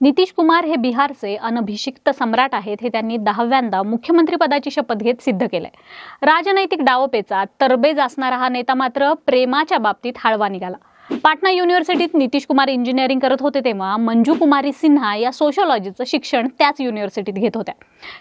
नितीश कुमार हे बिहारचे अनभिषिक्त सम्राट आहेत हे त्यांनी दहाव्यांदा मुख्यमंत्रीपदाची शपथ घेत सिद्ध केलंय. राजनैतिक डावपेचा तरबेज असणारा हा नेता मात्र प्रेमाच्या बाबतीत हळवा निघाला. पाटणा युनिव्हर्सिटीत नितीश कुमार इंजिनिअरिंग करत होते तेव्हा मंजू कुमारी सिन्हा या सोशोलॉजीचं शिक्षण त्याच युनिव्हर्सिटीत घेत होत्या.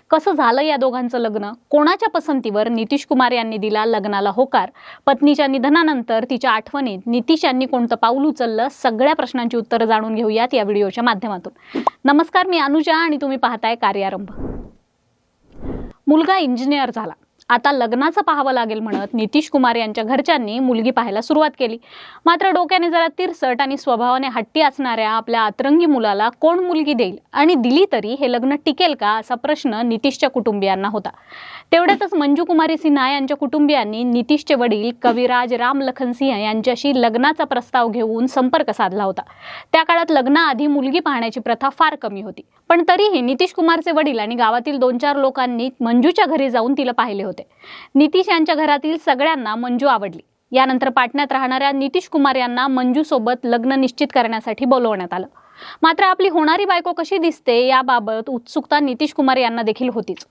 कसं झालं या दोघांचं लग्न? कोणाच्या पसंतीवर नितीश कुमार यांनी दिला लग्नाला होकार? पत्नीच्या निधनानंतर तिच्या आठवणीत नितीश यांनी कोणतं पाऊल उचललं? सगळ्या प्रश्नांची उत्तरं जाणून घेऊयात या व्हिडिओच्या माध्यमातून. नमस्कार मी अनुजा आणि तुम्ही पाहताय कार्यारंभ. मुलगा इंजिनियर झाला. आता लग्नाचं पाहावं लागेल म्हणत नितीश कुमार यांच्या घरच्यांनी मुलगी पाहायला सुरुवात केली. मात्र डोक्याने जरा तिरसट आणि स्वभावाने हट्टी असणाऱ्या आपल्या अतरंगी मुलाला कोण मुलगी देईल आणि दिली तरी हे लग्न टिकेल का असा प्रश्न नितीशच्या कुटुंबियांना होता. तेवढ्यातच मंजू कुमारी सिन्हा यांच्या कुटुंबियांनी नितीशचे वडील कविराज राम लखन सिंह यांच्याशी लग्नाचा प्रस्ताव घेऊन संपर्क साधला होता. त्या काळात लग्नाआधी मुलगी पाहण्याची प्रथा फार कमी होती. पण तरीही नितीश कुमारचे वडील आणि गावातील दोन चार लोकांनी मंजूच्या घरी जाऊन तिला पाहिले होते. नितीश यांच्या घरातील सगळ्यांना मंजू आवडली. यानंतर पाटण्यात राहणाऱ्या नितीश कुमार यांना मंजूसोबत लग्न निश्चित करण्यासाठी बोलवण्यात आलं. मात्र आपली होणारी बायको कशी दिसते याबाबत उत्सुकता नितीश कुमार यांना देखील होतीच.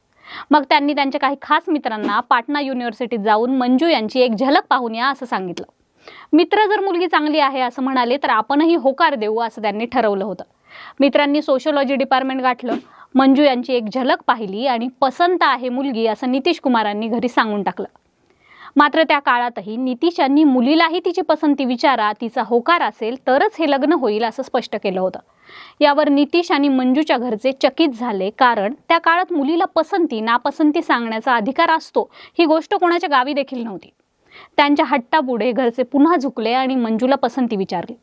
मग त्यांनी त्यांच्या काही खास मित्रांना पाटणा युनिव्हर्सिटीत जाऊन मंजू यांची एक झलक पाहून या असं सांगितलं. मित्र जर मुलगी चांगली आहे असं म्हणाले तर आपणही होकार देऊ असं त्यांनी ठरवलं होतं. मित्रांनी सोशोलॉजी डिपार्टमेंट गाठलं. मंजू यांची एक झलक पाहिली आणि पसंत आहे मुलगी असं नितीश कुमारांनी घरी सांगून टाकलं. मात्र त्या काळातही नितीश यांनी मुलीलाही तिची पसंती विचारा तिचा होकार असेल तरच हे लग्न होईल असं स्पष्ट केलं होतं. यावर नितीश आणि मंजूच्या घरचे चकित झाले कारण त्या काळात मुलीला पसंती नापसंती सांगण्याचा अधिकार असतो ही गोष्ट कोणाच्या गावी देखील नव्हती. त्यांच्या हट्टापुढे घरचे पुन्हा झुकले आणि मंजूला पसंती विचारली.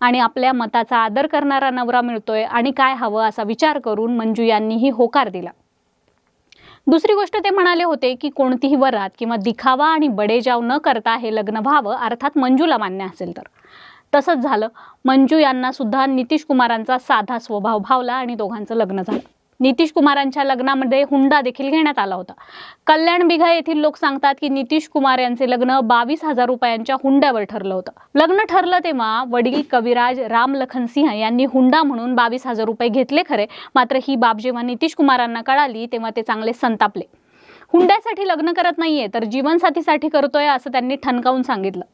आणि आपल्या मताचा आदर करणारा नवरा मिळतोय आणि काय हवं असा विचार करून मंजू यांनीही होकार दिला. दुसरी गोष्ट ते म्हणाले होते की कोणतीही वरात किंवा दिखावा आणि बडेजाव न करता हे लग्न व्हावं अर्थात मंजूला मान्य असेल तर. तसंच झालं. मंजू यांना सुद्धा नितीश कुमारांचा साधा स्वभाव भावला आणि दोघांचं लग्न झालं. नितीश कुमारांच्या लग्नामध्ये हुंडा देखील घेण्यात आला होता. कल्याण बिघा येथील लोक सांगतात की नितीश कुमार यांचे लग्न बावीस हजार रुपयांच्या हुंड्यावर ठरलं होतं. लग्न ठरलं तेव्हा वडील कविराज राम लखन सिंह यांनी हुंडा म्हणून बावीस हजार रुपये घेतले खरे. मात्र ही बाब जेव्हा नितीश कुमारांना कळाली तेव्हा ते चांगले संतापले. हुंड्यासाठी लग्न करत नाहीये तर जीवनसाथीसाठी करतोय असं त्यांनी ठणकावून सांगितलं.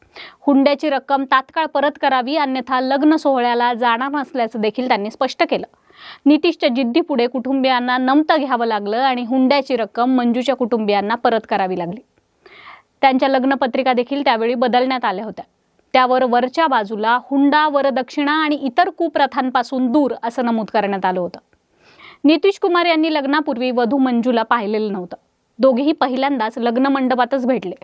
हुंड्याची रक्कम तात्काळ परत करावी अन्यथा लग्न सोहळ्याला जाणार नसल्याचं देखील त्यांनी स्पष्ट केलं. नितीशच्या जिद्दीपुढे कुटुंबियांना नमतं घ्यावं लागलं आणि हुंड्याची रक्कम मंजूच्या कुटुंबियांना परत करावी लागली. त्यांच्या लग्नपत्रिका देखील त्यावेळी बदलण्यात आल्या होत्या. त्यावर वरच्या बाजूला हुंडा वरदक्षिणा आणि इतर कुप्रथांपासून दूर असं नमूद करण्यात आलं होतं. नितीश कुमार यांनी लग्नापूर्वी वधू मंजूला पाहिलेलं नव्हतं. दोघेही पहिल्यांदाच लग्न मंडपातच भेटले.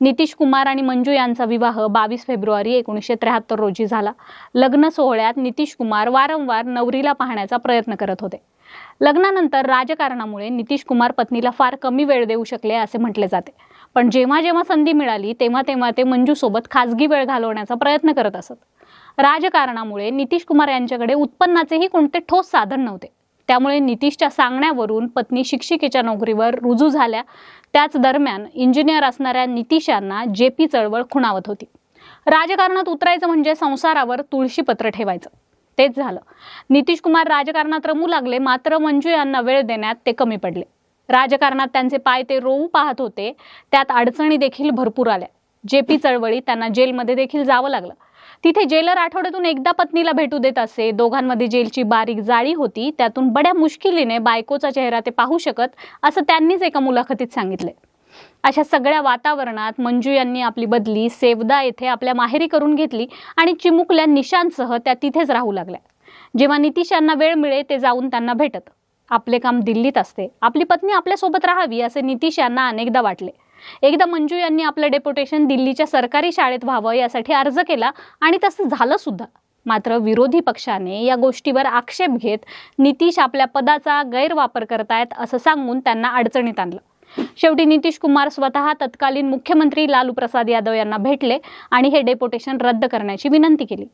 नितीश कुमार आणि मंजू यांचा विवाह बावीस फेब्रुवारी एकोणीसशे त्र्याहत्तर रोजी झाला. लग्न सोहळ्यात नितीश कुमार वारंवार नवरीला पाहण्याचा प्रयत्न करत होते. लग्नानंतर राजकारणामुळे नितीश कुमार पत्नीला फार कमी वेळ देऊ शकले असे म्हटले जाते. पण जेव्हा जेव्हा संधी मिळाली तेव्हा तेव्हा ते मंजूसोबत खाजगी वेळ घालवण्याचा प्रयत्न करत असत. राजकारणामुळे नितीश कुमार यांच्याकडे उत्पन्नाचेही कोणते ठोस साधन नव्हते. त्यामुळे नितीशच्या सांगण्यावरून पत्नी शिक्षिकेच्या नोकरीवर रुजू झाल्या. त्याच दरम्यान इंजिनियर असणाऱ्या नितीश यांना जे पी चळवळ खुणावत होती. राजकारणात उतरायचं म्हणजे संसारावर तुळशीपत्र ठेवायचं. तेच झालं. नितीश कुमार राजकारणात रमू लागले मात्र मंजू यांना वेळ देण्यात ते कमी पडले. राजकारणात त्यांचे पाय ते रोवू पाहत होते. त्यात अडचणी देखील भरपूर आल्या. जे पी चळवळी त्यांना जेलमध्ये देखील जावं लागलं. तिथे जेलर आठवड्यातून एकदा पत्नीला भेटू देत असे. दोघांमध्ये जेलची बारीक जाळी होती. त्यातून बड्या मुश्किलीने बायकोचा चेहरा ते पाहू शकत असं त्यांनीच एका मुलाखतीत सांगितले. अशा सगळ्या वातावरणात मंजू यांनी आपली बदली सेवदा येथे आपल्या माहेरी करून घेतली आणि चिमुकल्या निशांसह त्या तिथेच राहू लागल्या. जेव्हा नितीश यांना वेळ मिळे ते जाऊन त्यांना भेटत. आपले काम दिल्लीत असते. आपली पत्नी आपल्यासोबत राहावी असे नितीश यांना अनेकदा वाटले. एकदा मंजू यांनी आपलं डेप्युटेशन दिल्लीच्या सरकारी शाळेत व्हावं यासाठी अर्ज केला आणि तसं झालं सुद्धा. मात्र विरोधी पक्षाने या गोष्टीवर आक्षेप घेत नितीश आपल्या पदाचा गैरवापर करतायत असं सांगून त्यांना अडचणीत आणलं. शेवटी नितीश कुमार स्वतः तत्कालीन मुख्यमंत्री लालू प्रसाद यादव यांना भेटले आणि हे डेप्युटेशन रद्द करण्याची विनंती केली.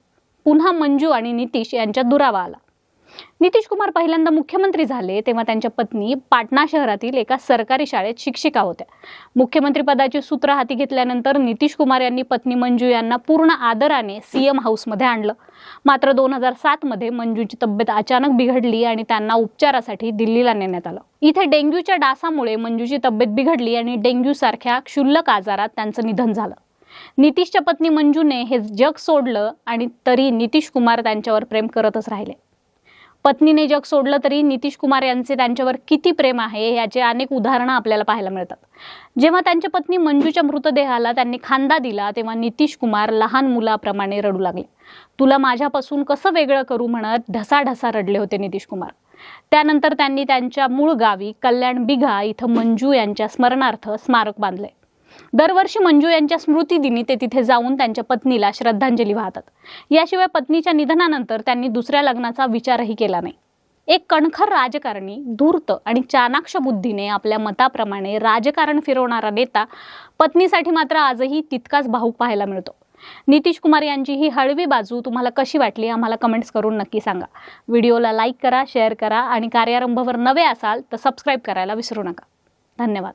पुन्हा मंजू आणि नितीश यांच्यात दुरावा आला. नितीश कुमार पहिल्यांदा मुख्यमंत्री झाले तेव्हा त्यांच्या पत्नी पाटणा शहरातील एका सरकारी शाळेत शिक्षिका होत्या. मुख्यमंत्रीपदाची सूत्र हाती घेतल्यानंतर नितीश कुमार यांनी पत्नी मंजू यांना पूर्ण आदराने सीएम हाऊसमध्ये आणलं. मात्र दोन हजार सातमध्ये मंजूची तब्येत अचानक बिघडली आणि त्यांना उपचारासाठी दिल्लीला नेण्यात आलं. इथे डेंग्यूच्या डासामुळे मंजूची तब्येत बिघडली आणि डेंग्यू सारख्या क्षुल्लक आजारात त्यांचं निधन झालं. नितीशच्या पत्नी मंजूने हे जग सोडलं आणि तरी नितीश कुमार त्यांच्यावर प्रेम करतच राहिले. पत्नीने जग सोडलं तरी नितीश कुमार यांचे त्यांच्यावर किती प्रेम आहे याचे अनेक उदाहरणं आपल्याला पाहायला मिळतात. जेव्हा त्यांच्या पत्नी मंजूच्या मृतदेहाला त्यांनी खांदा दिला तेव्हा नितीश कुमार लहान मुलाप्रमाणे रडू लागले. तुला माझ्यापासून कसं वेगळं करू? म्हणत ढसाढसा रडले होते नितीश कुमार. त्यानंतर त्यांनी त्यांच्या मूळ गावी कल्याण बिघा इथं मंजू यांच्या स्मरणार्थ स्मारक बांधले दरवर्षी मंजू यांच्या स्मृतिदिनी ते तिथे जाऊन त्यांच्या पत्नीला श्रद्धांजली वाहतात. याशिवाय पत्नीच्या निधनानंतर त्यांनी दुसऱ्या लग्नाचा विचारही केला नाही. एक कणखर राजकारणी धूर्त आणि चाणाक्ष बुद्धीने आपल्या मताप्रमाणे राजकारण फिरवणारा नेता पत्नीसाठी मात्र आजही तितकाच भाऊक पाहायला मिळतो. नितीश कुमार यांची ही हळवी बाजू तुम्हाला कशी वाटली आम्हाला कमेंट्स करून नक्की सांगा. व्हिडिओला लाईक करा शेअर करा आणि कार्यारंभावर नवे असाल तर सबस्क्राईब करायला विसरू नका. धन्यवाद.